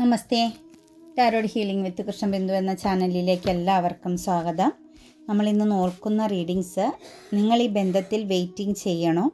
Namaste. Tarot healing with Krishnabindu എന്ന ചാനലിലേക്ക് എല്ലാവർക്കും സ്വാഗതം. നമ്മളിന്ന് നോക്കുന്ന റീഡിങ്സ് നിങ്ങൾ ഈ ബന്ധത്തിൽ വെയിറ്റിംഗ് ചെയ്യണോ?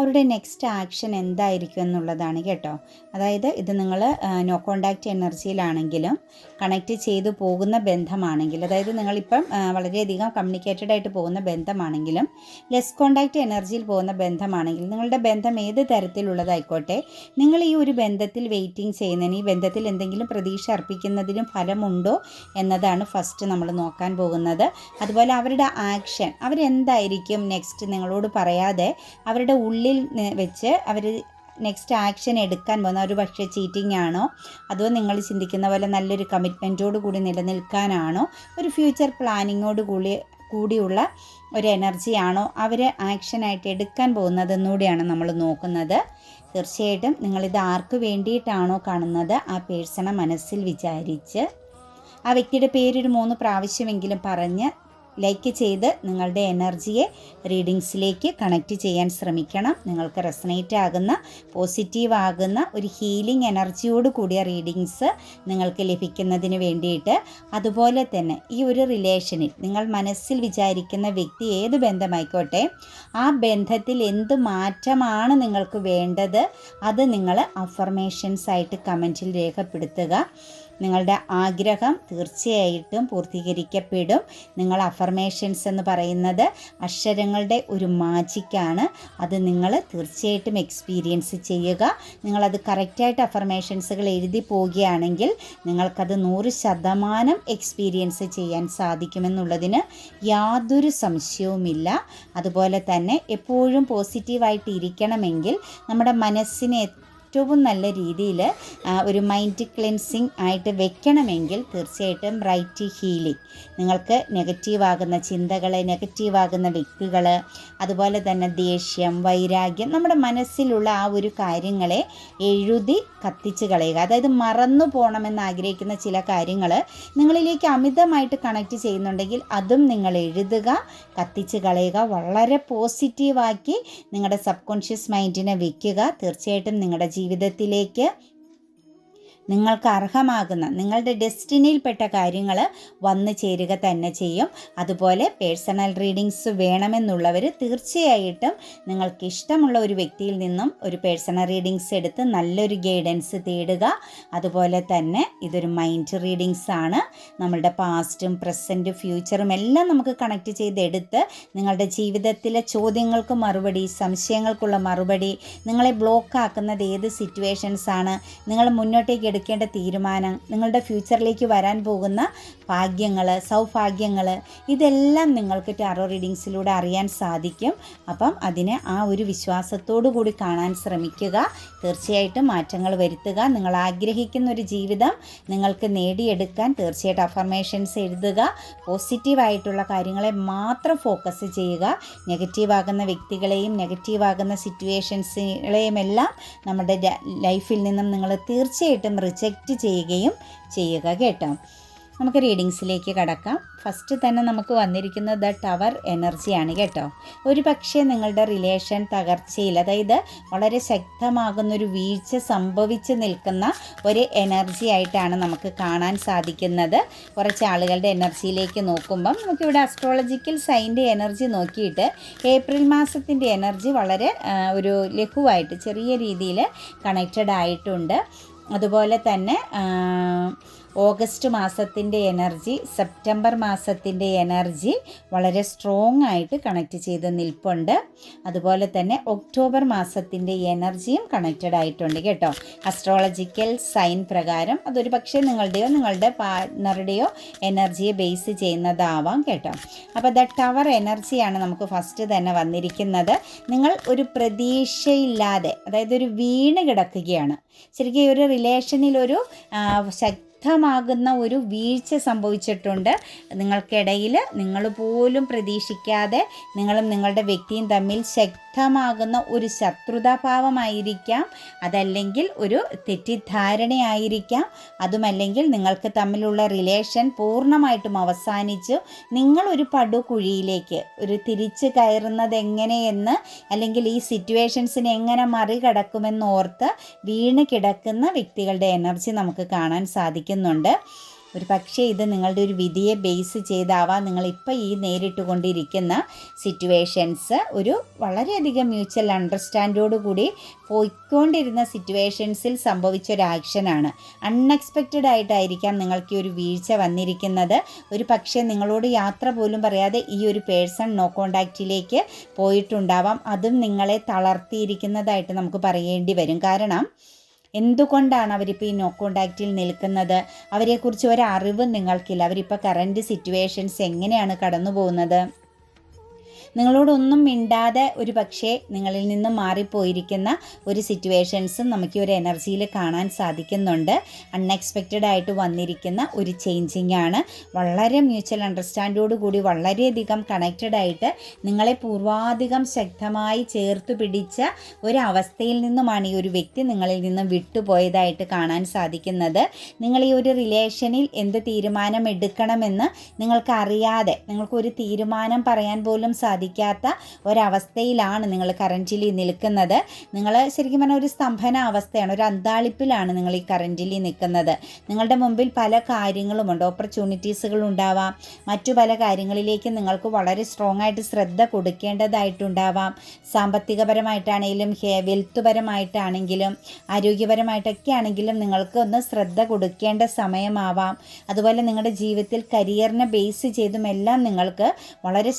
അവരുടെ നെക്സ്റ്റ് ആക്ഷൻ എന്തായിരിക്കും എന്നുള്ളതാണ് കേട്ടോ. അതായത് ഇത് നിങ്ങൾ നോ കോണ്ടാക്റ്റ് എനർജിയിലാണെങ്കിലും കണക്റ്റ് ചെയ്തു പോകുന്ന ബന്ധമാണെങ്കിൽ അതായത് നിങ്ങളിപ്പം വളരെയധികം കമ്മ്യൂണിക്കേറ്റഡ് ആയിട്ട് പോകുന്ന ബന്ധമാണെങ്കിലും ലെസ് കോണ്ടാക്റ്റ് എനർജിയിൽ പോകുന്ന ബന്ധമാണെങ്കിൽ നിങ്ങളുടെ ബന്ധം ഏത് തരത്തിലുള്ളതായിക്കോട്ടെ നിങ്ങൾ ഈ ഒരു ബന്ധത്തിൽ വെയിറ്റിംഗ് ചെയ്യുന്നതിന് ഈ ബന്ധത്തിൽ എന്തെങ്കിലും പ്രതീക്ഷ അർപ്പിക്കുന്നതിനും ഫലമുണ്ടോ എന്നതാണ് ഫസ്റ്റ് നമ്മൾ നോക്കാൻ പോകുന്നത്. അതുപോലെ അവരുടെ ആക്ഷൻ അവരെന്തായിരിക്കും നെക്സ്റ്റ് നിങ്ങളോട് പറയാതെ അവരുടെ ഉള്ളിൽ നി- വെച്ച് അവർ നെക്സ്റ്റ് ആക്ഷൻ എടുക്കാൻ പോകുന്ന ഒരു പക്ഷേ ചീറ്റിംഗ് ആണോ? അതോ നിങ്ങൾ ചിന്തിക്കുന്ന പോലെ നല്ലൊരു കമ്മിറ്റ്മെന്റോട് കൂടി നിലനിൽക്കാനാണോ? ഒരു ഫ്യൂച്ചർ പ്ലാനിങ്ങോട് കൂടി കൂടിയുള്ള ഒരു എനർജിയാണോ അവർ ആക്ഷനായിട്ട് എടുക്കാൻ പോകുന്നതെന്നുകൂടിയാണ് നമ്മൾ നോക്കുന്നത്. തീർച്ചയായിട്ടും നിങ്ങളിത് ആർക്ക് വേണ്ടിയിട്ടാണോ കാണുന്നത്? ആ പേഴ്സണെ മനസ്സിൽ വിചാരിച്ച്. ആ വ്യക്തിയുടെ പേരൊരു മൂന്ന് പ്രാവശ്യമെങ്കിലും പറഞ്ഞ് ലൈക്ക് ചെയ്ത് നിങ്ങളുടെ എനർജിയെ റീഡിങ്സിലേക്ക് കണക്റ്റ് ചെയ്യാൻ ശ്രമിക്കണം. നിങ്ങൾക്ക് റെസനേറ്റ് ആകുന്ന പോസിറ്റീവ് ആകുന്ന ഒരു ഹീലിംഗ് എനർജിയോട് കൂടിയ റീഡിങ്സ് നിങ്ങൾക്ക് ലഭിക്കുന്നതിന് വേണ്ടിയിട്ട് അതുപോലെ തന്നെ ഈ ഒരു റിലേഷനിൽ നിങ്ങൾ മനസ്സിൽ വിചാരിക്കുന്ന വ്യക്തി ഏത് ബന്ധമായിക്കോട്ടെ ആ ബന്ധത്തിൽ എന്ത് മാറ്റമാണ് നിങ്ങൾക്ക് വേണ്ടത് അത് നിങ്ങൾ അഫർമേഷൻസ് ആയിട്ട് കമന്റിൽ രേഖപ്പെടുത്തുക. നിങ്ങളുടെ ആഗ്രഹം തീർച്ചയായിട്ടും പൂർത്തീകരിക്കപ്പെടും. നിങ്ങൾ അഫർമേഷൻസ് എന്ന് പറയുന്നത് അക്ഷരങ്ങളുടെ ഒരു മാജിക്കാണ് അത് നിങ്ങൾ തീർച്ചയായിട്ടും എക്സ്പീരിയൻസ് ചെയ്യുക. നിങ്ങളത് കറക്റ്റായിട്ട് അഫർമേഷൻസുകൾ എഴുതി പോവുകയാണെങ്കിൽ നിങ്ങൾക്കത് നൂറ് ശതമാനം എക്സ്പീരിയൻസ് ചെയ്യാൻ സാധിക്കുമെന്നുള്ളതിന് യാതൊരു സംശയവുമില്ല. അതുപോലെ തന്നെ എപ്പോഴും പോസിറ്റീവായിട്ട് ഇരിക്കണമെങ്കിൽ നമ്മുടെ മനസ്സിനെ ഏറ്റവും നല്ല രീതിയിൽ ഒരു മൈൻഡ് ക്ലെൻസിങ് ആയിട്ട് വെക്കണമെങ്കിൽ തീർച്ചയായിട്ടും റൈറ്റ് ഹീലിംഗ് നിങ്ങൾക്ക് നെഗറ്റീവാകുന്ന ചിന്തകൾ നെഗറ്റീവാകുന്ന വ്യക്തികൾ അതുപോലെ തന്നെ ദേഷ്യം വൈരാഗ്യം നമ്മുടെ മനസ്സിലുള്ള ആ ഒരു കാര്യങ്ങളെ എഴുതി കത്തിച്ച് കളയുക. അതായത് മറന്നു പോകണമെന്ന് ആഗ്രഹിക്കുന്ന ചില കാര്യങ്ങൾ നിങ്ങളിലേക്ക് അമിതമായിട്ട് കണക്ട് ചെയ്യുന്നുണ്ടെങ്കിൽ അതും നിങ്ങൾ എഴുതുക കത്തിച്ച് കളയുക വളരെ പോസിറ്റീവാക്കി നിങ്ങളുടെ സബ് കോൺഷ്യസ് മൈൻഡിനെ വെക്കുക. തീർച്ചയായിട്ടും നിങ്ങളുടെ ജീവിതത്തിലേക്ക് നിങ്ങൾക്ക് അർഹമാകുന്ന നിങ്ങളുടെ ഡെസ്റ്റിനിയിൽപ്പെട്ട കാര്യങ്ങൾ വന്നു ചേരുക തന്നെ ചെയ്യും. അതുപോലെ പേഴ്സണൽ റീഡിങ്സ് വേണമെന്നുള്ളവർ തീർച്ചയായിട്ടും നിങ്ങൾക്ക് ഇഷ്ടമുള്ള ഒരു വ്യക്തിയിൽ നിന്നും ഒരു പേഴ്സണൽ റീഡിങ്സ് എടുത്ത് നല്ലൊരു ഗൈഡൻസ് തേടുക. അതുപോലെ തന്നെ ഇതൊരു മൈൻഡ് റീഡിങ്സ് ആണ്. നമ്മളുടെ പാസ്റ്റും പ്രസന്റും ഫ്യൂച്ചറും എല്ലാം നമുക്ക് കണക്ട് ചെയ്തെടുത്ത് നിങ്ങളുടെ ജീവിതത്തിലെ ചോദ്യങ്ങൾക്ക് മറുപടി സംശയങ്ങൾക്കുള്ള മറുപടി നിങ്ങളെ ബ്ലോക്ക് ആക്കുന്നത് ഏത് സിറ്റുവേഷൻസ് ആണ് നിങ്ങൾ മുന്നോട്ടേക്ക് എടുക്കേണ്ട തീരുമാനം നിങ്ങളുടെ ഫ്യൂച്ചറിലേക്ക് വരാൻ പോകുന്ന ഭാഗ്യങ്ങൾ സൗഭാഗ്യങ്ങൾ ഇതെല്ലാം നിങ്ങൾക്ക് ടാറോ റീഡിങ്സിലൂടെ അറിയാൻ സാധിക്കും. അപ്പം അതിനെ ആ ഒരു വിശ്വാസത്തോടു കൂടി കാണാൻ ശ്രമിക്കുക. തീർച്ചയായിട്ടും മാറ്റങ്ങൾ വരുത്തുക. നിങ്ങൾ ആഗ്രഹിക്കുന്ന ഒരു ജീവിതം നിങ്ങൾക്ക് നേടിയെടുക്കാൻ തീർച്ചയായിട്ടും അഫർമേഷൻസ് എഴുതുക. പോസിറ്റീവായിട്ടുള്ള കാര്യങ്ങളെ മാത്രം ഫോക്കസ് ചെയ്യുക. നെഗറ്റീവാകുന്ന വ്യക്തികളെയും നെഗറ്റീവാകുന്ന സിറ്റുവേഷൻസുകളെയും എല്ലാം നമ്മുടെ ലൈഫിൽ നിന്നും നിങ്ങൾ തീർച്ചയായിട്ടും റിജക്റ്റ് ചെയ്യുകയും ചെയ്യുക കേട്ടോ. നമുക്ക് റീഡിങ്സിലേക്ക് കടക്കാം. ഫസ്റ്റ് തന്നെ നമുക്ക് വന്നിരിക്കുന്നത് ദ ടവർ എനർജിയാണ് കേട്ടോ. ഒരു പക്ഷേ നിങ്ങളുടെ റിലേഷൻ തകർച്ചയിൽ അതായത് വളരെ ശക്തമാകുന്ന ഒരു വീഴ്ച സംഭവിച്ച് നിൽക്കുന്ന ഒരു എനർജി ആയിട്ടാണ് നമുക്ക് കാണാൻ സാധിക്കുന്നത്. കുറച്ച് ആളുകളുടെ എനർജിയിലേക്ക് നോക്കുമ്പം നമുക്കിവിടെ അസ്ട്രോളജിക്കൽ സൈന്റെ എനർജി നോക്കിയിട്ട് ഏപ്രിൽ മാസത്തിന്റെ എനർജി വളരെ ഒരു ലഘുവായിട്ട് ചെറിയ രീതിയിൽ കണക്റ്റഡ് ആയിട്ടുണ്ട്. അതുപോലെ തന്നെ ഓഗസ്റ്റ് മാസത്തിന്റെ എനർജി സെപ്റ്റംബർ മാസത്തിന്റെ എനർജി വളരെ സ്ട്രോങ് ആയിട്ട് കണക്റ്റ് ചെയ്ത് നിൽപ്പുണ്ട്. അതുപോലെ തന്നെ ഒക്ടോബർ മാസത്തിന്റെ എനർജിയും കണക്റ്റഡ് ആയിട്ടുണ്ട് കേട്ടോ. അസ്ട്രോളജിക്കൽ സൈൻ പ്രകാരം അതൊരു പക്ഷേ നിങ്ങളുടെയോ നിങ്ങളുടെ പാർട്ട്ണറുടെയോ എനർജിയെ ബേസ് ചെയ്യുന്നതാവാം കേട്ടോ. അപ്പോൾ ദ ടവർ എനർജിയാണ് നമുക്ക് ഫസ്റ്റ് തന്നെ വന്നിരിക്കുന്നത്. നിങ്ങൾ ഒരു പ്രതീക്ഷയില്ലാതെ അതായത് ഒരു വീണ് കിടക്കുകയാണ്. ശരിക്കും ഒരു റിലേഷനിൽ ഒരു ശക്തി ശക്തമാകുന്ന ഒരു വീഴ്ച സംഭവിച്ചിട്ടുണ്ട്. നിങ്ങൾക്കിടയിൽ നിങ്ങൾ പോലും പ്രതീക്ഷിക്കാതെ നിങ്ങളും നിങ്ങളുടെ വ്യക്തിയും തമ്മിൽ ശക്തമാകുന്ന ഒരു ശത്രുതാഭാവമായിരിക്കാം. അതല്ലെങ്കിൽ ഒരു തെറ്റിദ്ധാരണയായിരിക്കാം. അതുമല്ലെങ്കിൽ നിങ്ങൾക്ക് തമ്മിലുള്ള റിലേഷൻ പൂർണമായിട്ടും അവസാനിച്ചു. നിങ്ങളൊരു പടുകുഴിയിലേക്ക് ഒരു തിരിച്ചു കയറുന്നത് എങ്ങനെയെന്ന് അല്ലെങ്കിൽ ഈ സിറ്റുവേഷൻസിനെ എങ്ങനെ മറികടക്കുമെന്ന് ഓർത്ത് വീണ് കിടക്കുന്ന വ്യക്തികളുടെ എനർജി നമുക്ക് കാണാൻ സാധിക്കുന്നുണ്ട് ഒരു പക്ഷേ ഇത് നിങ്ങളുടെ ഒരു വിധിയെ ബേസ് ചെയ്താവാം. നിങ്ങളിപ്പോൾ ഈ നേരിട്ട് കൊണ്ടിരിക്കുന്ന സിറ്റുവേഷൻസ് ഒരു വളരെയധികം മ്യൂച്വൽ അണ്ടർസ്റ്റാൻഡോട് കൂടി പോയിക്കൊണ്ടിരുന്ന സിറ്റുവേഷൻസിൽ സംഭവിച്ച ഒരു ആക്ഷനാണ് അൺഎക്സ്പെക്റ്റഡ് ആയിട്ടായിരിക്കാം നിങ്ങൾക്ക് ഈ ഒരു വീഴ്ച വന്നിരിക്കുന്നത്. ഒരു പക്ഷേ നിങ്ങളോട് യാത്ര പോലും പറയാതെ ഈ ഒരു പേഴ്സൺ നോ കോണ്ടാക്റ്റിലേക്ക് പോയിട്ടുണ്ടാവാം. അതും നിങ്ങളെ തളർത്തിയിരിക്കുന്നതായിട്ട് നമുക്ക് പറയേണ്ടി വരും. കാരണം എന്തുകൊണ്ടാണ് അവരിപ്പോൾ ഈ നോ കോണ്ടാക്റ്റിൽ നിൽക്കുന്നത്? അവരെക്കുറിച്ച് ഒരറിവും നിങ്ങൾക്കില്ല. അവരിപ്പോൾ കറന്റ് സിറ്റുവേഷൻസ് എങ്ങനെയാണ് കടന്നു പോകുന്നത് നിങ്ങളോടൊന്നും മിണ്ടാതെ ഒരു പക്ഷേ നിങ്ങളിൽ നിന്ന് മാറിപ്പോയിരിക്കുന്ന ഒരു സിറ്റുവേഷൻസും നമുക്ക് ഒരു എനർജിയിൽ കാണാൻ സാധിക്കുന്നുണ്ട്. അൺഎക്സ്പെക്റ്റഡ് ആയിട്ട് വന്നിരിക്കുന്ന ഒരു ചേഞ്ചിങ് ആണ്. വളരെ മ്യൂച്വൽ അണ്ടർസ്റ്റാൻഡോട് കൂടി വളരെയധികം കണക്റ്റഡ് ആയിട്ട് നിങ്ങളെ പൂർവാധികം ശക്തമായി ചേർത്ത് പിടിച്ച ഒരവസ്ഥയിൽ നിന്നുമാണ് ഈ ഒരു വ്യക്തി നിങ്ങളിൽ നിന്നും വിട്ടുപോയതായിട്ട് കാണാൻ സാധിക്കുന്നത്. നിങ്ങൾ ഈ ഒരു റിലേഷനിൽ എന്ത് തീരുമാനം എടുക്കണമെന്ന് നിങ്ങൾക്കറിയാതെ നിങ്ങൾക്കൊരു തീരുമാനം പറയാൻ പോലും സാധിക്കാത്ത ഒരവസ്ഥയിലാണ് നിങ്ങൾ കറന്റിലി നിൽക്കുന്നത്. നിങ്ങൾ ശരിക്കും പറഞ്ഞാൽ ഒരു സ്തംഭന അവസ്ഥയാണ് ഒരു അന്താളിപ്പിലാണ് നിങ്ങൾ ഈ കറന്റിലി നിൽക്കുന്നത്. നിങ്ങളുടെ മുമ്പിൽ പല കാര്യങ്ങളുമുണ്ട് ഓപ്പർച്യൂണിറ്റീസുകൾ ഉണ്ടാവാം. മറ്റു പല കാര്യങ്ങളിലേക്ക് നിങ്ങൾക്ക് വളരെ സ്ട്രോങ് ആയിട്ട് ശ്രദ്ധ കൊടുക്കേണ്ടതായിട്ടുണ്ടാവാം. സാമ്പത്തികപരമായിട്ടാണെങ്കിലും വെൽത്ത് പരമായിട്ടാണെങ്കിലും ആരോഗ്യപരമായിട്ടൊക്കെ ആണെങ്കിലും നിങ്ങൾക്ക് ഒന്ന് ശ്രദ്ധ കൊടുക്കേണ്ട സമയമാവാം. അതുപോലെ നിങ്ങളുടെ ജീവിതത്തിൽ കരിയറിനെ ബേസ് ചെയ്തും എല്ലാം നിങ്ങൾക്ക് വളരെ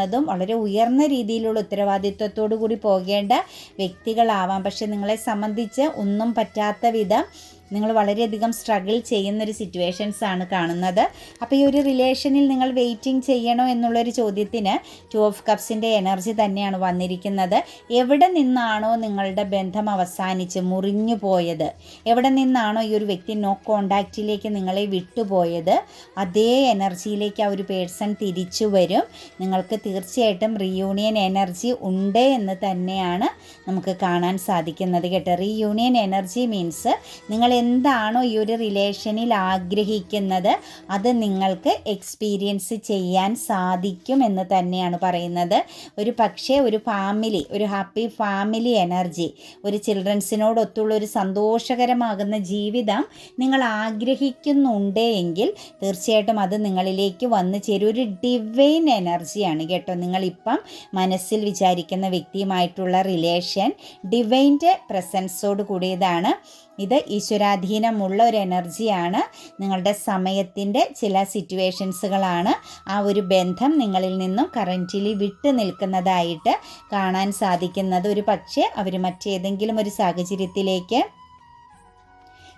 ശക്തമാകുന്നതും വളരെ ഉയർന്ന രീതിയിലുള്ള ഉത്തരവാദിത്വത്തോടു കൂടി പോകേണ്ട വ്യക്തികളാവാം. പക്ഷെ നിങ്ങളെ സംബന്ധിച്ച് ഒന്നും പറ്റാത്ത വിധം നിങ്ങൾ വളരെയധികം സ്ട്രഗിൾ ചെയ്യുന്ന ഒരു സിറ്റുവേഷൻസ് ആണ് കാണുന്നത്. അപ്പോൾ ഈ ഒരു റിലേഷനിൽ നിങ്ങൾ വെയിറ്റിംഗ് ചെയ്യണോ എന്നുള്ളൊരു ചോദ്യത്തിന് ടു ഓഫ് കപ്സിന്റെ എനർജി തന്നെയാണ് വന്നിരിക്കുന്നത്. എവിടെ നിന്നാണോ നിങ്ങളുടെ ബന്ധം അവസാനിച്ച് മുറിഞ്ഞു പോയത്? എവിടെ നിന്നാണോ ഈ ഒരു വ്യക്തി നോ കോണ്ടാക്റ്റിലേക്ക് നിങ്ങളെ വിട്ടുപോയത്? അതേ എനർജിയിലേക്ക് ആ ഒരു പേഴ്സൺ തിരിച്ചു വരും. നിങ്ങൾക്ക് തീർച്ചയായിട്ടും റീയൂണിയൻ എനർജി ഉണ്ട് എന്ന് തന്നെയാണ് നമുക്ക് കാണാൻ സാധിക്കുന്നത് കേട്ടോ. റീയൂണിയൻ എനർജി മീൻസ് നിങ്ങൾ എന്താണോ ഈ ഒരു റിലേഷനിൽ ആഗ്രഹിക്കുന്നത് അത് നിങ്ങൾക്ക് എക്സ്പീരിയൻസ് ചെയ്യാൻ സാധിക്കും എന്ന് തന്നെയാണ് പറയുന്നത്. ഒരു പക്ഷേ ഒരു ഫാമിലി ഒരു ഹാപ്പി ഫാമിലി എനർജി ഒരു ചിൽഡ്രൻസിനോടൊത്തുള്ള ഒരു സന്തോഷകരമാകുന്ന ജീവിതം നിങ്ങൾ ആഗ്രഹിക്കുന്നുണ്ട് എങ്കിൽ തീർച്ചയായിട്ടും അത് നിങ്ങളിലേക്ക് വന്നു ചേരും. ഒരു ഡിവൈൻ എനർജിയാണ് കേട്ടോ. നിങ്ങളിപ്പം മനസ്സിൽ വിചാരിക്കുന്ന വ്യക്തിയുമായിട്ടുള്ള റിലേഷൻ ഡിവൈന്റെ പ്രസൻസോട് കൂടിയതാണ്. ഇത് ഈശ്വരാധീനമുള്ള ഒരു എനർജിയാണ്. നിങ്ങളുടെ സമയത്തിന്റെ ചില സിറ്റുവേഷൻസുകളാണ് ആ ഒരു ബന്ധം നിങ്ങളിൽ നിന്നും കറന്റിലി വിട്ടു നിൽക്കുന്നതായിട്ട് കാണാൻ സാധിക്കുന്നത്. ഒരു പക്ഷേ അവർ മറ്റേതെങ്കിലും ഒരു സാഹചര്യത്തിലേക്ക്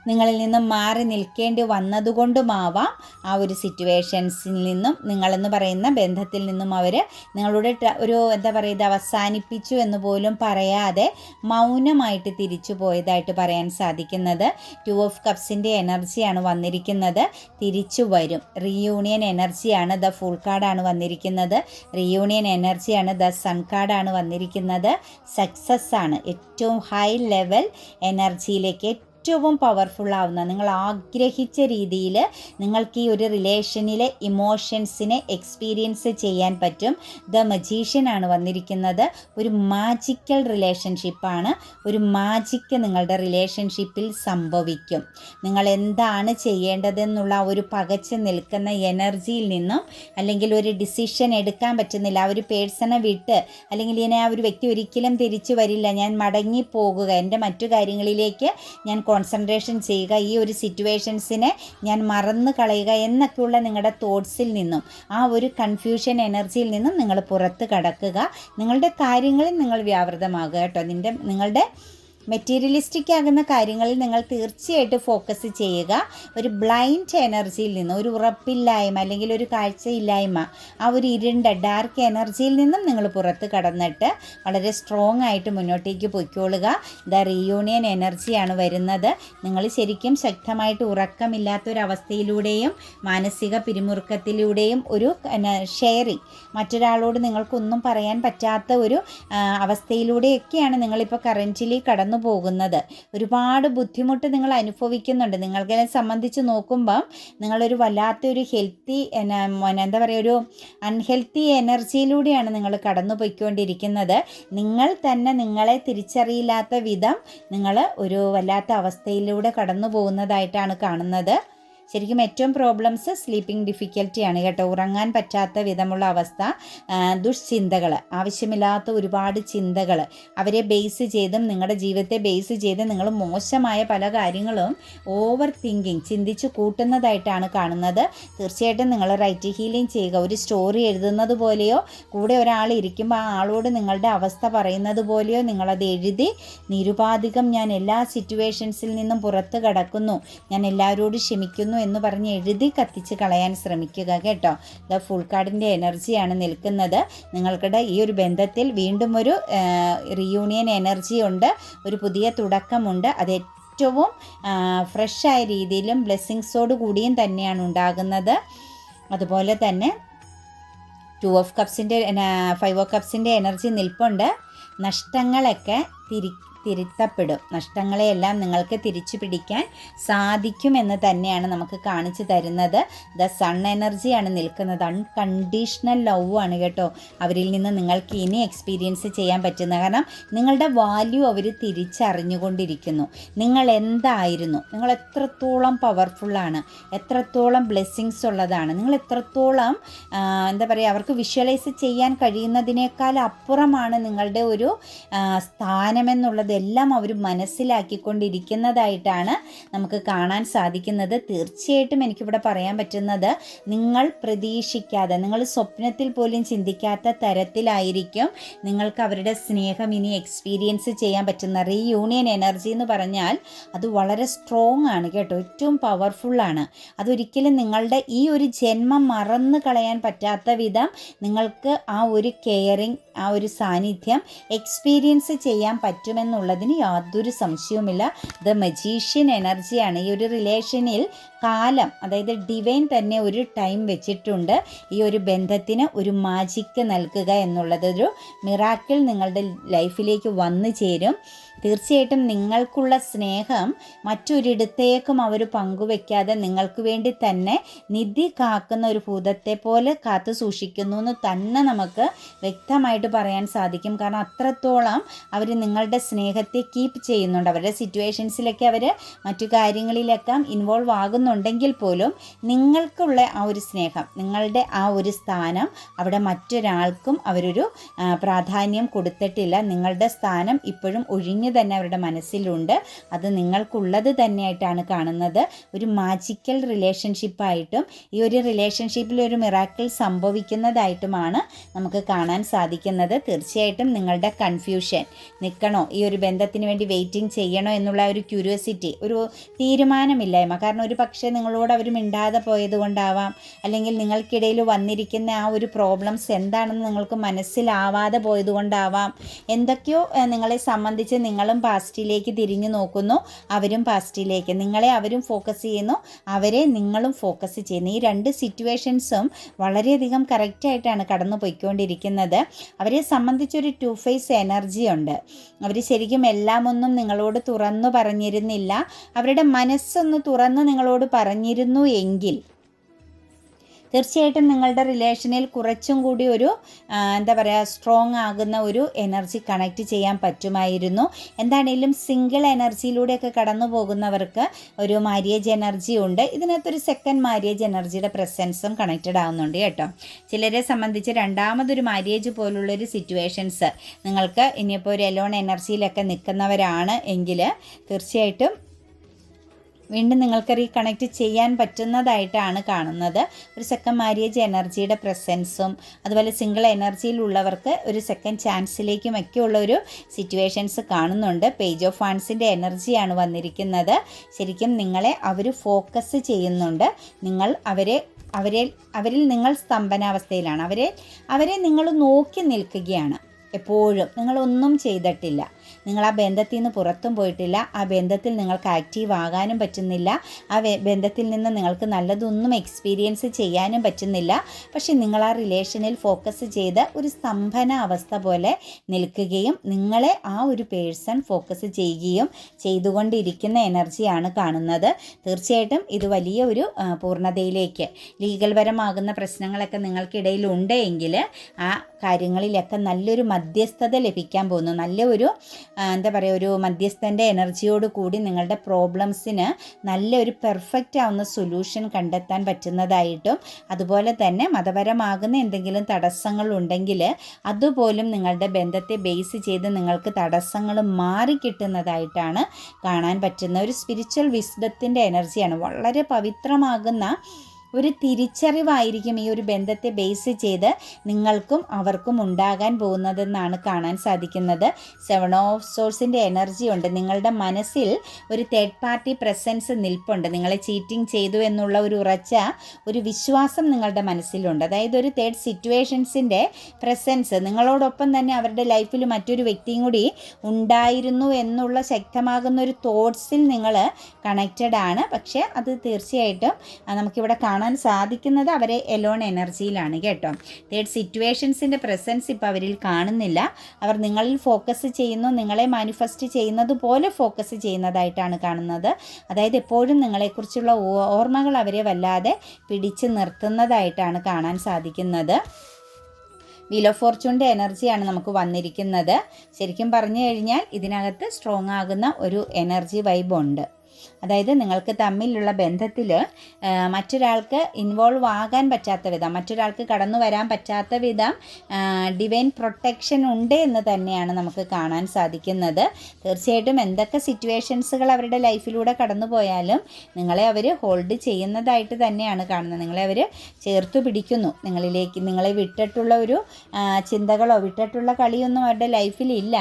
നിങ്ങളിൽ നിന്നും മാറി നിൽക്കേണ്ടി വന്നതുകൊണ്ടുമാവാം ആ ഒരു സിറ്റുവേഷൻസിൽ നിന്നും. നിങ്ങളെന്ന് പറയുന്ന ബന്ധത്തിൽ നിന്നും അവർ നിങ്ങളുടെ ഒരു എന്താ പറയുക അവസാനിപ്പിച്ചു എന്ന് പോലും പറയാതെ മൗനമായിട്ട് തിരിച്ചു പോയതായിട്ട് പറയാൻ സാധിക്കുന്നത്. ടു ഓഫ് കപ്സിന്റെ എനർജിയാണ് വന്നിരിക്കുന്നത്. തിരിച്ചു വരും. റീയൂണിയൻ എനർജിയാണ് ദ ഫുൾ കാർഡാണ് വന്നിരിക്കുന്നത്. റീയൂണിയൻ എനർജിയാണ് ദ സൺ കാർഡാണ് വന്നിരിക്കുന്നത്. സക്സസ് ആണ്. ഏറ്റവും ഹൈ ലെവൽ എനർജിയിലേക്ക് ഏറ്റവും പവർഫുൾ ആവുന്ന നിങ്ങൾ ആഗ്രഹിച്ച രീതിയിൽ നിങ്ങൾക്ക് ഈ ഒരു റിലേഷനിലെ ഇമോഷൻസിനെ എക്സ്പീരിയൻസ് ചെയ്യാൻ പറ്റും. ദ മജീഷ്യനാണ് വന്നിരിക്കുന്നത്. ഒരു മാജിക്കൽ റിലേഷൻഷിപ്പാണ് ഒരു മാജിക്ക് നിങ്ങളുടെ റിലേഷൻഷിപ്പിൽ സംഭവിക്കും. നിങ്ങൾ എന്താണ് ചെയ്യേണ്ടതെന്നുള്ള ഒരു പകച്ച് നിൽക്കുന്ന എനർജിയിൽ നിന്നും അല്ലെങ്കിൽ ഒരു ഡിസിഷൻ എടുക്കാൻ പറ്റുന്നില്ല ആ ഒരു പേഴ്സണെ വിട്ട് അല്ലെങ്കിൽ ഇനി ആ ഒരു വ്യക്തി ഒരിക്കലും തിരിച്ചു വരില്ല ഞാൻ മടങ്ങി പോകുക എന്റെ മറ്റു കാര്യങ്ങളിലേക്ക് ഞാൻ കോൺസെൻട്രേഷൻ ചെയ്യുക. ഈ ഒരു സിറ്റുവേഷൻസിനെ ഞാൻ മറന്നു കളയുക എന്നൊക്കെയുള്ള നിങ്ങളുടെ തോട്ട്സിൽ നിന്നും ആ ഒരു കൺഫ്യൂഷൻ എനർജിയിൽ നിന്നും നിങ്ങൾ പുറത്ത് കടക്കുക. നിങ്ങളുടെ കാര്യങ്ങളിൽ നിങ്ങൾ വ്യാപൃതമാകുക കേട്ടോ. നിന്റെ നിങ്ങളുടെ മെറ്റീരിയലിസ്റ്റിക് ആകുന്ന കാര്യങ്ങളിൽ നിങ്ങൾ തീർച്ചയായിട്ടും ഫോക്കസ് ചെയ്യുക. ഒരു ബ്ലൈൻഡ് എനർജിയിൽ നിന്ന് ഒരു ഉറപ്പില്ലായ്മ അല്ലെങ്കിൽ ഒരു കാഴ്ചയില്ലായ്മ ആ ഒരു ഇരുണ്ട ഡാർക്ക് എനർജിയിൽ നിന്നും നിങ്ങൾ പുറത്ത് കടന്നിട്ട് വളരെ സ്ട്രോങ് ആയിട്ട് മുന്നോട്ടേക്ക് പൊയ്ക്കോളുക ദ റീയൂണിയൻ എനർജിയാണ് വരുന്നത്. നിങ്ങൾ ശരിക്കും ശക്തമായിട്ട് ഉറക്കമില്ലാത്തൊരവസ്ഥയിലൂടെയും മാനസിക പിരിമുറുക്കത്തിലൂടെയും ഒരു ഷെയറിങ് മറ്റൊരാളോട് നിങ്ങൾക്കൊന്നും പറയാൻ പറ്റാത്ത ഒരു അവസ്ഥയിലൂടെയൊക്കെയാണ് നിങ്ങളിപ്പോൾ കറന്റിലി കടന്നു പോകുന്നത്. ഒരുപാട് ബുദ്ധിമുട്ട് നിങ്ങൾ അനുഭവിക്കുന്നുണ്ട്. നിങ്ങൾക്ക് സംബന്ധിച്ച് നോക്കുമ്പം നിങ്ങളൊരു വല്ലാത്തൊരു ഹെൽത്തി എന്താ പറയുക ഒരു അൺഹെൽത്തി എനർജിയിലൂടെയാണ് നിങ്ങൾ കടന്നു പോയിക്കൊണ്ടിരിക്കുന്നത് നിങ്ങൾ തന്നെ നിങ്ങളെ തിരിച്ചറിയില്ലാത്ത വിധം നിങ്ങൾ ഒരു വല്ലാത്ത അവസ്ഥയിലൂടെ കടന്നു പോകുന്നതായിട്ടാണ് കാണുന്നത്. ശരിക്കും ഏറ്റവും പ്രോബ്ലംസ് സ്ലീപ്പിംഗ് ഡിഫിക്കൽറ്റിയാണ് കേട്ടോ. ഉറങ്ങാൻ പറ്റാത്ത വിധമുള്ള അവസ്ഥ ദുഷ്ചിന്തകൾ ആവശ്യമില്ലാത്ത ഒരുപാട് ചിന്തകൾ അവരെ ബേസ് ചെയ്തും നിങ്ങളുടെ ജീവിതത്തെ ബേസ് ചെയ്ത് നിങ്ങൾ മോശമായ പല കാര്യങ്ങളും ഓവർ തിങ്കിങ് ചിന്തിച്ച് കൂട്ടുന്നതായിട്ടാണ് കാണുന്നത്. തീർച്ചയായിട്ടും നിങ്ങൾ റൈറ്റ് ഹീലിംഗ് ചെയ്യുക. ഒരു സ്റ്റോറി എഴുതുന്നത് പോലെയോ കൂടെ ഒരാൾ ഇരിക്കുമ്പോൾ ആ ആളോട് നിങ്ങളുടെ അവസ്ഥ പറയുന്നത് പോലെയോ നിങ്ങളത് എഴുതി നിരുപാധികം ഞാൻ എല്ലാ സിറ്റുവേഷൻസിൽ നിന്നും പുറത്ത് കടക്കുന്നു. ഞാൻ എല്ലാവരോടും ക്ഷമിക്കുന്നു എന്ന് പറഞ്ഞ് എഴുതി കത്തിച്ച് കളയാൻ ശ്രമിക്കുക കേട്ടോ. ദ ഫുൾ കാർഡിന്റെ എനർജിയാണ് നിൽക്കുന്നത്. നിങ്ങൾക്കിടെ ഈ ഒരു ബന്ധത്തിൽ വീണ്ടും ഒരു റീയൂണിയൻ എനർജി ഉണ്ട്. ഒരു പുതിയ തുടക്കമുണ്ട്. അത് ഏറ്റവും ഫ്രഷായ രീതിയിലും ബ്ലെസ്സിങ്സോട് കൂടിയും തന്നെയാണ് ഉണ്ടാകുന്നത്. അതുപോലെ തന്നെ ടു ഓഫ് കപ്സിന്റെ ഫൈവ് ഓഫ് കപ്സിന്റെ എനർജി നിൽപ്പുണ്ട്. നഷ്ടങ്ങളൊക്കെ തിരി തിരുത്തപ്പെടും. നഷ്ടങ്ങളെയെല്ലാം നിങ്ങൾക്ക് തിരിച്ചു പിടിക്കാൻ സാധിക്കുമെന്ന് തന്നെയാണ് നമുക്ക് കാണിച്ചു തരുന്നത്. ദ സൺ എനർജിയാണ് നിൽക്കുന്നത്. അൺകണ്ടീഷണൽ ലവ് ആണ് കേട്ടോ അവരിൽ നിന്ന് നിങ്ങൾക്ക് ഇനി എക്സ്പീരിയൻസ് ചെയ്യാൻ പറ്റുന്ന കാരണം നിങ്ങളുടെ വാല്യൂ അവർ തിരിച്ചറിഞ്ഞുകൊണ്ടിരിക്കുന്നു. നിങ്ങൾ എന്തായിരുന്നു? നിങ്ങൾ എത്രത്തോളം പവർഫുള്ളാണ് എത്രത്തോളം ബ്ലെസ്സിങ്സ് ഉള്ളതാണ്? നിങ്ങൾ എത്രത്തോളം എന്താ പറയുക അവർക്ക് വിഷ്വലൈസ് ചെയ്യാൻ കഴിയുന്നതിനേക്കാൾ അപ്പുറമാണ് നിങ്ങളുടെ ഒരു ആ, സ്ഥാനമെന്നുള്ളതെല്ലാം അവർ മനസ്സിലാക്കിക്കൊണ്ടിരിക്കുന്നതായിട്ടാണ് നമുക്ക് കാണാൻ സാധിക്കുന്നത്. തീർച്ചയായിട്ടും എനിക്കിവിടെ പറയാൻ പറ്റുന്നത് നിങ്ങൾ പ്രതീക്ഷിക്കാതെ നിങ്ങൾ സ്വപ്നത്തിൽ പോലും ചിന്തിക്കാത്ത തരത്തിലായിരിക്കും നിങ്ങൾക്ക് അവരുടെ സ്നേഹം ഇനി എക്സ്പീരിയൻസ് ചെയ്യാൻ പറ്റുന്ന. റീയൂണിയൻ എനർജി എന്ന് പറഞ്ഞാൽ അത് വളരെ സ്ട്രോങ് ആണ് കേട്ടോ ഏറ്റവും പവർഫുള്ളാണ് അതൊരിക്കലും നിങ്ങളുടെ ഈ ഒരു ജന്മം മറന്നു കളയാൻ പറ്റാത്ത വിധം നിങ്ങൾക്ക് ആ ഒരു കെയറിങ് ആ ഒരു സാന്നിധ്യം എക്സ്പീരിയൻസ് ചെയ്യാൻ പറ്റുമെന്നുള്ളതിന് യാതൊരു സംശയവുമില്ല. ദ മജീഷ്യൻ എനർജിയാണ് ഈ ഒരു റിലേഷനിൽ കാലം അതായത് ഡിവൈൻ തന്നെ ഒരു ടൈം വെച്ചിട്ടുണ്ട്. ഈ ഒരു ബന്ധത്തിന് ഒരു മാജിക്ക് നൽകുക എന്നുള്ളത് ഒരു മിറാക്കിൾ നിങ്ങളുടെ ലൈഫിലേക്ക് വന്നു ചേരും. തീർച്ചയായിട്ടും നിങ്ങൾക്കുള്ള സ്നേഹം മറ്റൊരിടത്തേക്കും അവർ പങ്കുവെക്കാതെ നിങ്ങൾക്ക് വേണ്ടി തന്നെ നിധി കാക്കുന്ന ഒരു ഭൂതത്തെ പോലെ കാത്തു സൂക്ഷിക്കുന്നു എന്ന് തന്നെ നമുക്ക് വ്യക്തമായിട്ട് പറയാൻ സാധിക്കും. കാരണം അത്രത്തോളം അവർ നിങ്ങളുടെ സ്നേഹത്തെ കീപ്പ് ചെയ്യുന്നുണ്ട്. അവരുടെ സിറ്റുവേഷൻസിലൊക്കെ അവർ മറ്റു കാര്യങ്ങളിലൊക്കെ ഇൻവോൾവ് ആകുന്നുണ്ടെങ്കിൽ പോലും നിങ്ങൾക്കുള്ള ആ ഒരു സ്നേഹം നിങ്ങളുടെ ആ ഒരു സ്ഥാനം അവിടെ മറ്റൊരാൾക്കും അവരൊരു പ്രാധാന്യം കൊടുത്തിട്ടില്ല. നിങ്ങളുടെ സ്ഥാനം ഇപ്പോഴും ഒഴിഞ്ഞു തന്നെ അവരുടെ മനസ്സിലുണ്ട്. അത് നിങ്ങൾക്കുള്ളത് തന്നെയായിട്ടാണ് കാണുന്നത്. ഒരു മാജിക്കൽ റിലേഷൻഷിപ്പായിട്ടും ഈ ഒരു റിലേഷൻഷിപ്പിൽ ഒരു മിറാക്കിൾ സംഭവിക്കുന്നതായിട്ടുമാണ് നമുക്ക് കാണാൻ സാധിക്കുന്നത്. തീർച്ചയായിട്ടും നിങ്ങളുടെ കൺഫ്യൂഷൻ നിൽക്കണോ ഈ ഒരു ബന്ധത്തിന് വേണ്ടി വെയിറ്റിംഗ് ചെയ്യണോ എന്നുള്ള ഒരു ക്യൂരിയോസിറ്റി ഒരു തീരുമാനമില്ലായ്മ. കാരണം ഒരു പക്ഷേ നിങ്ങളോട് അവർ മിണ്ടാതെ പോയത് കൊണ്ടാവാം അല്ലെങ്കിൽ നിങ്ങൾക്കിടയിൽ വന്നിരിക്കുന്ന ആ ഒരു പ്രോബ്ലംസ് എന്താണെന്ന് നിങ്ങൾക്ക് മനസ്സിലാവാതെ പോയതുകൊണ്ടാവാം. എന്തൊക്കെയോ നിങ്ങളെ സംബന്ധിച്ച് നിങ്ങളും പാസ്റ്റിലേക്ക് തിരിഞ്ഞു നോക്കുന്നു. അവരും പാസ്റ്റിലേക്ക്. നിങ്ങളെ അവരും ഫോക്കസ് ചെയ്യുന്നു. അവരെ നിങ്ങളും ഫോക്കസ് ചെയ്യുന്നു. ഈ രണ്ട് സിറ്റുവേഷൻസും വളരെയധികം കറക്റ്റായിട്ടാണ് കടന്നു പോയിക്കൊണ്ടിരിക്കുന്നത് അവരെ സംബന്ധിച്ചൊരു ടു ഫേസ് എനർജി ഉണ്ട്. അവർ ശരിക്കും എല്ലാമൊന്നും നിങ്ങളോട് തുറന്നു പറഞ്ഞിരുന്നില്ല. അവരുടെ മനസ്സൊന്ന് തുറന്ന് നിങ്ങളോട് പറഞ്ഞിരുന്നു എങ്കിൽ തീർച്ചയായിട്ടും നിങ്ങളുടെ റിലേഷനിൽ കുറച്ചും കൂടി ഒരു എന്താ പറയുക സ്ട്രോങ് ആകുന്ന ഒരു എനർജി കണക്ട് ചെയ്യാൻ പറ്റുമായിരുന്നു. എന്താണേലും സിംഗിൾ എനർജിയിലൂടെയൊക്കെ കടന്നു പോകുന്നവർക്ക് ഒരു മാര്യേജ് എനർജി ഉണ്ട്. ഇതിനകത്തൊരു സെക്കൻഡ് മാര്യേജ് എനർജിയുടെ പ്രസൻസും കണക്റ്റഡ് ആവുന്നുണ്ട് കേട്ടോ. ചിലരെ സംബന്ധിച്ച് രണ്ടാമതൊരു മാര്യേജ് പോലുള്ളൊരു സിറ്റുവേഷൻസ് നിങ്ങൾക്ക് ഇനിയിപ്പോൾ ഒരു എലോൺ എനർജിയിലൊക്കെ നിൽക്കുന്നവരാണ് എങ്കിൽ തീർച്ചയായിട്ടും വീണ്ടും നിങ്ങൾക്ക് റീകണക്ട് ചെയ്യാൻ പറ്റുന്നതായിട്ടാണ് കാണുന്നത്. ഒരു സെക്കൻഡ് മാരിയേജ് എനർജിയുടെ പ്രസൻസും അതുപോലെ സിംഗിൾ എനർജിയിലുള്ളവർക്ക് ഒരു സെക്കൻഡ് ചാൻസിലേക്കും ഒക്കെ ഉള്ള ഒരു സിറ്റുവേഷൻസ് കാണുന്നുണ്ട്. പേജ് ഓഫ് ഫാൻസിന്റെ എനർജിയാണ് വന്നിരിക്കുന്നത്. ശരിക്കും നിങ്ങളെ അവർ ഫോക്കസ് ചെയ്യുന്നുണ്ട്. നിങ്ങൾ അവരെ അവരെ അവരിൽ നിങ്ങൾ സ്തംഭനാവസ്ഥയിലാണ്. അവരെ അവരെ നിങ്ങൾ നോക്കി നിൽക്കുകയാണ്. എപ്പോഴും. നിങ്ങളൊന്നും ചെയ്തിട്ടില്ല. നിങ്ങൾ ആ ബന്ധത്തിൽ നിന്ന് പുറത്തും പോയിട്ടില്ല. ആ ബന്ധത്തിൽ നിങ്ങൾക്ക് ആക്റ്റീവ് ആകാനും പറ്റുന്നില്ല. ആ ബന്ധത്തിൽ നിന്ന് നിങ്ങൾക്ക് നല്ലതൊന്നും എക്സ്പീരിയൻസ് ചെയ്യാനും പറ്റുന്നില്ല. പക്ഷേ നിങ്ങൾ ആ റിലേഷനിൽ ഫോക്കസ് ചെയ്ത് ഒരു സ്തംഭന അവസ്ഥ പോലെ നിൽക്കുകയും നിങ്ങളെ ആ ഒരു പേഴ്സൺ ഫോക്കസ് ചെയ്യുകയും ചെയ്തുകൊണ്ടിരിക്കുന്ന എനർജിയാണ് കാണുന്നത്. തീർച്ചയായിട്ടും ഇത് വലിയ ഒരു പൂർണതയിലേക്ക് ലീഗൽപരമാകുന്ന പ്രശ്നങ്ങളൊക്കെ നിങ്ങൾക്കിടയിൽ ഉണ്ടെങ്കിൽ ആ കാര്യങ്ങളിലൊക്കെ നല്ലൊരു മധ്യസ്ഥത ലഭിക്കാൻ പോകുന്നു. നല്ല ഒരു എന്താ പറയുക ഒരു മധ്യസ്ഥന്റെ എനർജിയോട് കൂടി നിങ്ങളുടെ പ്രോബ്ലംസിന് നല്ലൊരു പെർഫെക്റ്റ് ആവുന്ന സൊല്യൂഷൻ കണ്ടെത്താൻ പറ്റുന്നതായിട്ടും അതുപോലെ തന്നെ മതപരമാകുന്ന എന്തെങ്കിലും തടസ്സങ്ങൾ ഉണ്ടെങ്കിൽ അതുപോലും നിങ്ങളുടെ ബന്ധത്തെ ബേസ് ചെയ്ത് നിങ്ങൾക്ക് തടസ്സങ്ങൾ മാറിക്കിട്ടുന്നതായിട്ടാണ് കാണാൻ പറ്റുന്ന ഒരു സ്പിരിച്വൽ വിസ്ഡത്തിന്റെ എനർജിയാണ്. വളരെ പവിത്രമാകുന്ന ഒരു തിരിച്ചറിവായിരിക്കും ഈ ഒരു ബന്ധത്തെ ബേസ് ചെയ്ത് നിങ്ങൾക്കും അവർക്കും ഉണ്ടാകാൻ പോകുന്നതെന്നാണ് കാണാൻ സാധിക്കുന്നത്. സെവൻ ഓഫ് സോഴ്സിന്റെ എനർജി ഉണ്ട്. നിങ്ങളുടെ മനസ്സിൽ ഒരു തേർഡ് പാർട്ടി പ്രസൻസ് നിൽപ്പുണ്ട്. നിങ്ങളെ ചീറ്റിംഗ് ചെയ്തു എന്നുള്ള ഒരു ഉറച്ച ഒരു വിശ്വാസം നിങ്ങളുടെ മനസ്സിലുണ്ട്. അതായത് ഒരു തേർഡ് സിറ്റുവേഷൻസിന്റെ പ്രസൻസ് നിങ്ങളോടൊപ്പം തന്നെ അവരുടെ ലൈഫിൽ മറ്റൊരു വ്യക്തിയും കൂടി ഉണ്ടായിരുന്നു എന്നുള്ള ശക്തമാകുന്ന ഒരു തോട്ട്സിൽ നിങ്ങൾ കണക്റ്റഡ് ആണ്. പക്ഷേ അത് തീർച്ചയായിട്ടും നമുക്കിവിടെ കാണാൻ കാണാൻ സാധിക്കുന്നത് അവരെ എലോൺ എനർജിയിലാണ് കേട്ടോ. തേർഡ് സിറ്റുവേഷൻസിന്റെ പ്രസൻസ് ഇപ്പോൾ അവരിൽ കാണുന്നില്ല. അവർ നിങ്ങളിൽ ഫോക്കസ് ചെയ്യുന്നു നിങ്ങളെ മാനിഫെസ്റ്റ് ചെയ്യുന്നത് പോലെ ഫോക്കസ് ചെയ്യുന്നതായിട്ടാണ് കാണുന്നത്. അതായത് എപ്പോഴും നിങ്ങളെക്കുറിച്ചുള്ള ഓർമ്മകൾ അവരെ വല്ലാതെ പിടിച്ചു നിർത്തുന്നതായിട്ടാണ് കാണാൻ സാധിക്കുന്നത്. വീൽ ഓഫ് ഫോർച്യൂണിന്റെ എനർജിയാണ് നമുക്ക് വന്നിരിക്കുന്നത്. ശരിക്കും പറഞ്ഞു കഴിഞ്ഞാൽ ഇതിനകത്ത് സ്ട്രോങ് ആകുന്ന ഒരു എനർജി വൈബുണ്ട് അതായത് നിങ്ങൾക്ക് തമ്മിലുള്ള ബന്ധത്തിൽ മറ്റൊരാൾക്ക് ഇൻവോൾവ് ആകാൻ പറ്റാത്ത വിധം മറ്റൊരാൾക്ക് കടന്നു വരാൻ പറ്റാത്ത വിധം ഡിവൈൻ പ്രൊട്ടക്ഷൻ ഉണ്ട് എന്ന് തന്നെയാണ് നമുക്ക് കാണാൻ സാധിക്കുന്നത്. തീർച്ചയായിട്ടും എന്തൊക്കെ സിറ്റുവേഷൻസുകൾ അവരുടെ ലൈഫിലൂടെ കടന്നു പോയാലും നിങ്ങളെ അവർ ഹോൾഡ് ചെയ്യുന്നതായിട്ട് തന്നെയാണ് കാണുന്നത്. നിങ്ങളെ അവർ ചേർത്ത് പിടിക്കുന്നു. നിങ്ങളിലേക്ക് നിങ്ങളെ വിട്ടിട്ടുള്ള ഒരു ചിന്തകളോ വിട്ടിട്ടുള്ള കളിയൊന്നും അവരുടെ ലൈഫിൽ ഇല്ല.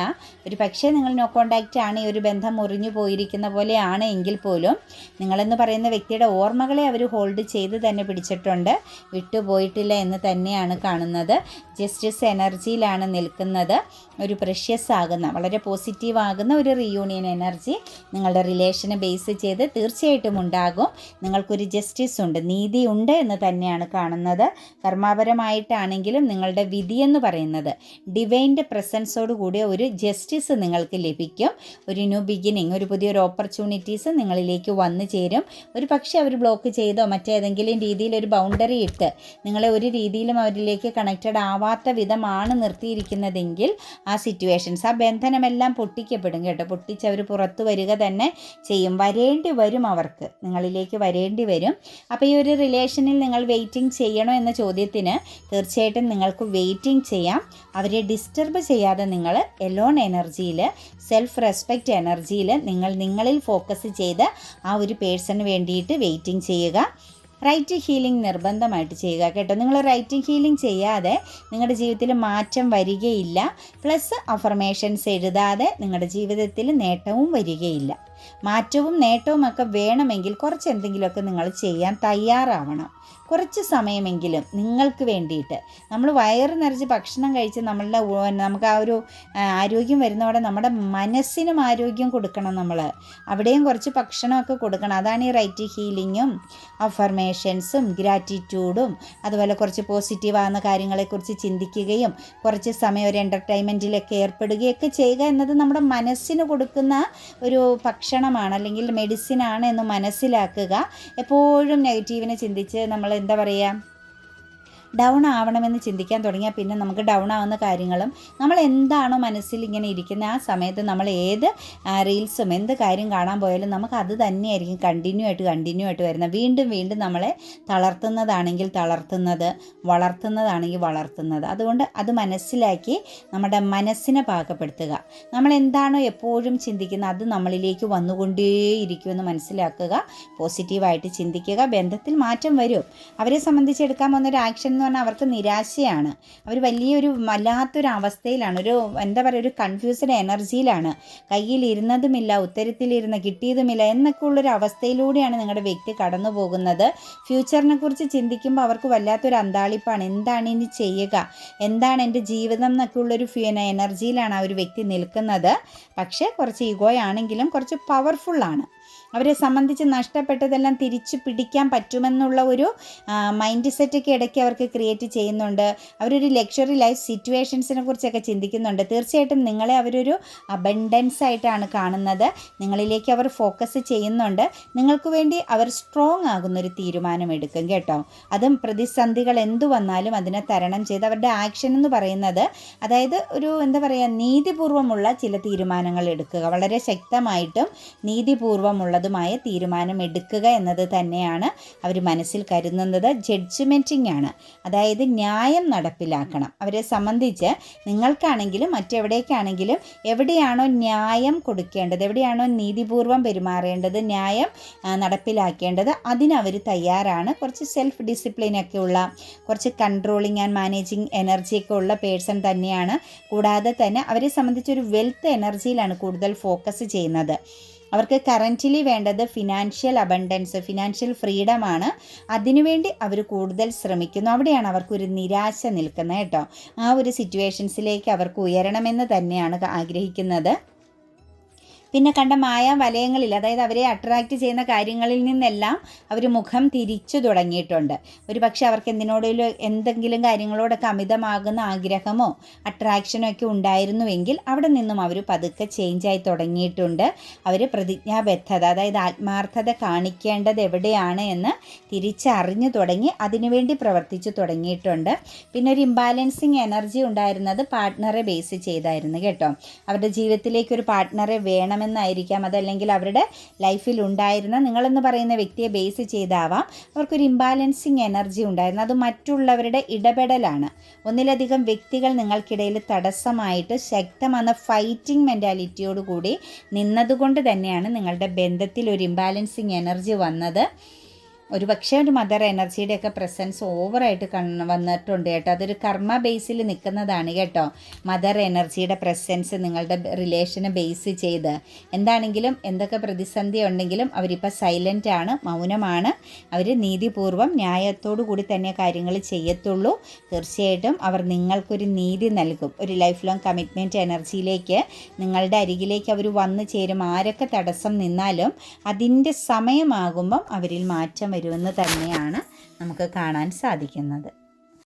ഒരു പക്ഷേ നിങ്ങൾ നോ കോണ്ടാക്റ്റ് ആണ് ഈ ഒരു ബന്ധം മുറിഞ്ഞു പോയിരിക്കുന്ന പോലെയാണ് എങ്കിൽ പോലും നിങ്ങളെന്ന് പറയുന്ന വ്യക്തിയുടെ ഓർമ്മകളെ അവർ ഹോൾഡ് ചെയ്ത് തന്നെ പിടിച്ചിട്ടുണ്ട്. വിട്ടുപോയിട്ടില്ല എന്ന് തന്നെയാണ് കാണുന്നത്. ജസ്റ്റിസ് എനർജിയിലാണ് നിൽക്കുന്നത്. ഒരു പ്രഷ്യസ് ആകുന്ന വളരെ പോസിറ്റീവ് ആകുന്ന ഒരു റീയൂണിയൻ എനർജി നിങ്ങളുടെ റിലേഷനെ ബേസ് ചെയ്ത് തീർച്ചയായിട്ടും ഉണ്ടാകും. നിങ്ങൾക്കൊരു ജസ്റ്റിസ് ഉണ്ട് നീതി ഉണ്ട് എന്ന് തന്നെയാണ് കാണുന്നത്. കർമാപരമായിട്ടാണെങ്കിലും നിങ്ങളുടെ വിധി എന്ന് പറയുന്നത് ഡിവൈന്റെ പ്രസൻസോട് കൂടിയ ഒരു ജസ്റ്റിസ് നിങ്ങൾക്ക് ലഭിക്കും. ഒരു ന്യൂ ബിഗിനിങ് ഒരു പുതിയൊരു ഓപ്പർച്യൂണിറ്റീസ് നിങ്ങളിലേക്ക് വന്നു ചേരും. ഒരു പക്ഷേ അവർ ബ്ലോക്ക് ചെയ്തോ മറ്റേതെങ്കിലും രീതിയിൽ ഒരു ബൗണ്ടറി ഇട്ട് നിങ്ങളെ ഒരു രീതിയിലും അവരിലേക്ക് കണക്റ്റഡ് ആവാത്ത വിധമാണ് നിർത്തിയിരിക്കുന്നതെങ്കിൽ ആ സിറ്റുവേഷൻസ് ആ ബന്ധനമെല്ലാം പൊട്ടിക്കപ്പെടും കേട്ടോ. പൊട്ടിച്ച് അവർ പുറത്തു വരിക തന്നെ ചെയ്യും. വരേണ്ടി വരും അവർക്ക്. നിങ്ങളിലേക്ക് വരേണ്ടി വരും. അപ്പോൾ ഈ ഒരു റിലേഷനിൽ നിങ്ങൾ വെയിറ്റിംഗ് ചെയ്യണോ എന്ന ചോദ്യത്തിന് തീർച്ചയായിട്ടും നിങ്ങൾക്ക് വെയിറ്റിംഗ് ചെയ്യാം. അവരെ ഡിസ്റ്റർബ് ചെയ്യാതെ നിങ്ങൾ എലോൺ എനർജിയിൽ സെൽഫ് റെസ്പെക്റ്റ് എനർജിയിൽ നിങ്ങൾ നിങ്ങളിൽ ഫോക്കസ് ചെയ്ത് ആ ഒരു പേഴ്സണ് വേണ്ടിയിട്ട് വെയിറ്റിംഗ് ചെയ്യുക. റൈറ്റ് ഹീലിംഗ് നിർബന്ധമായിട്ട് ചെയ്യുക കേട്ടോ. നിങ്ങൾ റൈറ്റ് ഹീലിംഗ് ചെയ്യാതെ നിങ്ങളുടെ ജീവിതത്തിൽ മാറ്റം വരികയില്ല. പ്ലസ് അഫർമേഷൻസ് എഴുതാതെ നിങ്ങളുടെ ജീവിതത്തിൽ നേട്ടവും വരികയില്ല. മാറ്റവും നേട്ടവും ഒക്കെ വേണമെങ്കിൽ കുറച്ച് എന്തെങ്കിലുമൊക്കെ നിങ്ങൾ ചെയ്യാൻ തയ്യാറാവണം. കുറച്ച് സമയമെങ്കിലും നിങ്ങൾക്ക് വേണ്ടിയിട്ട്. നമ്മൾ വയറ് നിറച്ച് ഭക്ഷണം കഴിച്ച് നമ്മളുടെ നമുക്ക് ആ ഒരു ആരോഗ്യം വരുന്നവിടെ നമ്മുടെ മനസ്സിനും ആരോഗ്യം കൊടുക്കണം നമ്മൾ. അവിടെയും കുറച്ച് ഭക്ഷണമൊക്കെ കൊടുക്കണം. അതാണ് ഈ റൈറ്റ് ഹീലിങ്ങും അഫർമേഷൻസും ഗ്രാറ്റിറ്റ്യൂഡും അതുപോലെ കുറച്ച് പോസിറ്റീവ് ആകുന്ന കാര്യങ്ങളെക്കുറിച്ച് ചിന്തിക്കുകയും കുറച്ച് സമയം ഒരു എന്റർടൈൻമെന്റിലൊക്കെ ഏർപ്പെടുകയൊക്കെ ചെയ്യുക എന്നത് നമ്മുടെ മനസ്സിന് കൊടുക്കുന്ന ഒരു ഭക്ഷണമാണ് അല്ലെങ്കിൽ മെഡിസിനാണ് എന്ന് മനസ്സിലാക്കുക. എപ്പോഴും നെഗറ്റീവിനെ ചിന്തിച്ച് നമ്മൾ എന്താ പറയുക ഡൗൺ ആവണമെന്ന് ചിന്തിക്കാൻ തുടങ്ങിയാൽ പിന്നെ നമുക്ക് ഡൗൺ ആവുന്ന കാര്യങ്ങളും നമ്മൾ എന്താണോ മനസ്സിൽ ഇങ്ങനെ ഇരിക്കുന്ന ആ സമയത്ത് നമ്മൾ ഏത് റീൽസും എന്ത് കാര്യം കാണാൻ പോയാലും നമുക്ക് അത് തന്നെയായിരിക്കും കണ്ടിന്യൂ ആയിട്ട് കണ്ടിന്യൂ ആയിട്ട് വരുന്നത്. വീണ്ടും വീണ്ടും നമ്മളെ തളർത്തുന്നതാണെങ്കിൽ തളർത്തുന്നത് വളർത്തുന്നതാണെങ്കിൽ വളർത്തുന്നത്. അതുകൊണ്ട് അത് മനസ്സിലാക്കി നമ്മുടെ മനസ്സിനെ പാകപ്പെടുത്തുക. നമ്മൾ എന്താണോ എപ്പോഴും ചിന്തിക്കുന്നത് അത് നമ്മളിലേക്ക് വന്നുകൊണ്ടേയിരിക്കുമെന്ന് മനസ്സിലാക്കുക പോസിറ്റീവായിട്ട് ചിന്തിക്കുക ബന്ധത്തിൽ മാറ്റം വരും. അവരെ സംബന്ധിച്ച് എടുക്കാൻ പോകുന്ന ഒരു ആക്ഷൻ എന്ന് പറഞ്ഞാൽ അവർക്ക് നിരാശയാണ്. അവർ വലിയൊരു വല്ലാത്തൊരു അവസ്ഥയിലാണ് ഒരു എന്താ പറയുക ഒരു കൺഫ്യൂസ്ഡ് എനർജിയിലാണ് കയ്യിൽ ഇരുന്നതുമില്ല ഉത്തരത്തിലിരുന്ന് കിട്ടിയതുമില്ല എന്നൊക്കെ ഉള്ളൊരു അവസ്ഥയിലൂടെയാണ് നിങ്ങളുടെ വ്യക്തി കടന്നു പോകുന്നത് ഫ്യൂച്ചറിനെ കുറിച്ച് ചിന്തിക്കുമ്പോൾ അവർക്ക് വല്ലാത്തൊരു അന്താളിപ്പാണ്. എന്താണ് ഇനി ചെയ്യുക? എന്താണ് എന്റെ ജീവിതം എന്നൊക്കെ ഉള്ളൊരു എനർജിയിലാണ് ആ ഒരു വ്യക്തി നിൽക്കുന്നത്. പക്ഷേ കുറച്ച് ഈഗോയാണെങ്കിലും കുറച്ച് പവർഫുള്ളാണ് അവരെ സംബന്ധിച്ച് നഷ്ടപ്പെട്ടതെല്ലാം തിരിച്ചു പിടിക്കാൻ പറ്റുമെന്നുള്ള ഒരു മൈൻഡ് സെറ്റൊക്കെ ഇടയ്ക്ക് അവർക്ക് ക്രിയേറ്റ് ചെയ്യുന്നുണ്ട്. അവരൊരു ലക്ഷറി ലൈഫ് സിറ്റുവേഷൻസിനെ കുറിച്ചൊക്കെ ചിന്തിക്കുന്നുണ്ട്. തീർച്ചയായിട്ടും നിങ്ങളെ അവരൊരു അബണ്ടൻസ് ആയിട്ടാണ് കാണുന്നത്. നിങ്ങളിലേക്ക് അവർ ഫോക്കസ് ചെയ്യുന്നുണ്ട്. നിങ്ങൾക്ക് വേണ്ടി അവർ സ്ട്രോങ് ആകുന്നൊരു തീരുമാനം എടുക്കും കേട്ടോ. അതും പ്രതിസന്ധികൾ എന്തു വന്നാലും അതിനെ തരണം ചെയ്ത് അവരുടെ ആക്ഷൻ എന്ന് പറയുന്നത് അതായത് ഒരു എന്താ പറയുക നീതിപൂർവമുള്ള ചില തീരുമാനങ്ങൾ എടുക്കുക. വളരെ ശക്തമായിട്ടും നീതിപൂർവമുള്ള ഫലപ്രദമായ തീരുമാനം എടുക്കുക എന്നത് തന്നെയാണ് അവർ മനസ്സിൽ കരുതുന്നത്. ജഡ്ജ്മെന്റിംഗ് ആണ്. അതായത് ന്യായം നടപ്പിലാക്കണം. അവരെ സംബന്ധിച്ച് നിങ്ങൾക്കാണെങ്കിലും മറ്റെവിടേക്കാണെങ്കിലും എവിടെയാണോ ന്യായം കൊടുക്കേണ്ടത് എവിടെയാണോ നീതിപൂർവം പെരുമാറേണ്ടത് ന്യായം നടപ്പിലാക്കേണ്ടത് അതിനവർ തയ്യാറാണ്. കുറച്ച് സെൽഫ് ഡിസിപ്ലിനൊക്കെ ഉള്ള കുറച്ച് കൺട്രോളിങ് ആൻഡ് മാനേജിങ് എനർജിയൊക്കെ ഉള്ള പേഴ്സൺ തന്നെയാണ്. കൂടാതെ തന്നെ അവരെ സംബന്ധിച്ചൊരു വെൽത്ത് എനർജിയിലാണ് കൂടുതൽ ഫോക്കസ് ചെയ്യുന്നത്. അവർക്ക് കറന്റ്ലി വേണ്ടത് ഫിനാൻഷ്യൽ അബണ്ടൻസ് ഫിനാൻഷ്യൽ ഫ്രീഡമാണ് അതിനുവേണ്ടി അവർ കൂടുതൽ ശ്രമിക്കുന്നു. അവിടെയാണ് അവർക്കൊരു നിരാശ നിൽക്കുന്നത് കേട്ടോ. ആ ഒരു സിറ്റുവേഷൻസിലേക്ക് അവർക്ക് ഉയരണമെന്ന് തന്നെയാണ് ആഗ്രഹിക്കുന്നത്. പിന്നെ കണ്ട മായ വലയങ്ങളിൽ അതായത് അവരെ അട്രാക്റ്റ് ചെയ്യുന്ന കാര്യങ്ങളിൽ നിന്നെല്ലാം അവർ മുഖം തിരിച്ചു തുടങ്ങിയിട്ടുണ്ട്. ഒരു പക്ഷേ അവർക്ക് എന്തിനോടെങ്കിലും എന്തെങ്കിലും കാര്യങ്ങളോടൊക്കെ അമിതമാകുന്ന ആഗ്രഹമോ അട്രാക്ഷനോ ഒക്കെ ഉണ്ടായിരുന്നുവെങ്കിൽ അവിടെ നിന്നും അവർ പതുക്കെ ചേഞ്ചായി തുടങ്ങിയിട്ടുണ്ട്. അവർ പ്രതിജ്ഞാബദ്ധത അതായത് ആത്മാർത്ഥത കാണിക്കേണ്ടത് എവിടെയാണ് എന്ന് തിരിച്ചറിഞ്ഞു തുടങ്ങി അതിനുവേണ്ടി പ്രവർത്തിച്ചു തുടങ്ങിയിട്ടുണ്ട്. പിന്നെ ഒരു ഇംബാലൻസിങ് എനർജി ഉണ്ടായിരുന്നത് പാർട്ട്ണറെ ബേസ് ചെയ്തായിരുന്നു കേട്ടോ. അവരുടെ ജീവിതത്തിലേക്ക് ഒരു പാർട്ട്ണറെ വേണം വേണമെന്നായിരിക്കാം അതല്ലെങ്കിൽ അവരുടെ ലൈഫിൽ ഉണ്ടായിരുന്ന നിങ്ങളെന്ന് പറയുന്ന വ്യക്തിയെ ബേസ് ചെയ്താവാം. അവർക്കൊരു ഇംബാലൻസിങ് എനർജി ഉണ്ടായിരുന്നു. അത് മറ്റുള്ളവരുടെ ഇടപെടലാണ്. ഒന്നിലധികം വ്യക്തികൾ നിങ്ങൾക്കിടയിൽ തടസ്സമായിട്ട് ശക്തമാണ് ഫൈറ്റിംഗ് മെന്റാലിറ്റിയോടുകൂടി നിന്നതുകൊണ്ട് തന്നെയാണ് നിങ്ങളുടെ ബന്ധത്തിൽ ഒരു ഇംബാലൻസിങ് എനർജി വന്നത്. ഒരു പക്ഷേ ഒരു മദർ എനർജിയുടെ ഒക്കെ പ്രസൻസ് ഓവറായിട്ട് കണ് വന്നിട്ടുണ്ട് കേട്ടോ. അതൊരു കർമ്മ ബേസിൽ നിൽക്കുന്നതാണ് കേട്ടോ. മദർ എനർജിയുടെ പ്രസൻസ് നിങ്ങളുടെ റിലേഷനെ ബേസ് ചെയ്ത്. എന്താണെങ്കിലും എന്തൊക്കെ പ്രതിസന്ധി ഉണ്ടെങ്കിലും അവരിപ്പോൾ സൈലന്റ് ആണ് മൗനമാണ്. അവർ നീതിപൂർവം ന്യായത്തോടു കൂടി തന്നെ കാര്യങ്ങൾ ചെയ്യത്തുള്ളൂ. തീർച്ചയായിട്ടും അവർ നിങ്ങൾക്കൊരു നീതി നൽകും. ഒരു ലൈഫ് ലോങ് കമ്മിറ്റ്മെന്റ് എനർജിയിലേക്ക് നിങ്ങളുടെ അരികിലേക്ക് അവർ വന്നു ചേരും. ആരൊക്കെ തടസ്സം നിന്നാലും അതിന്റെ സമയമാകുമ്പം അവരിൽ മാറ്റം വരുമെന്ന് തന്നെയാണ് നമുക്ക് കാണാൻ സാധിക്കുന്നത്.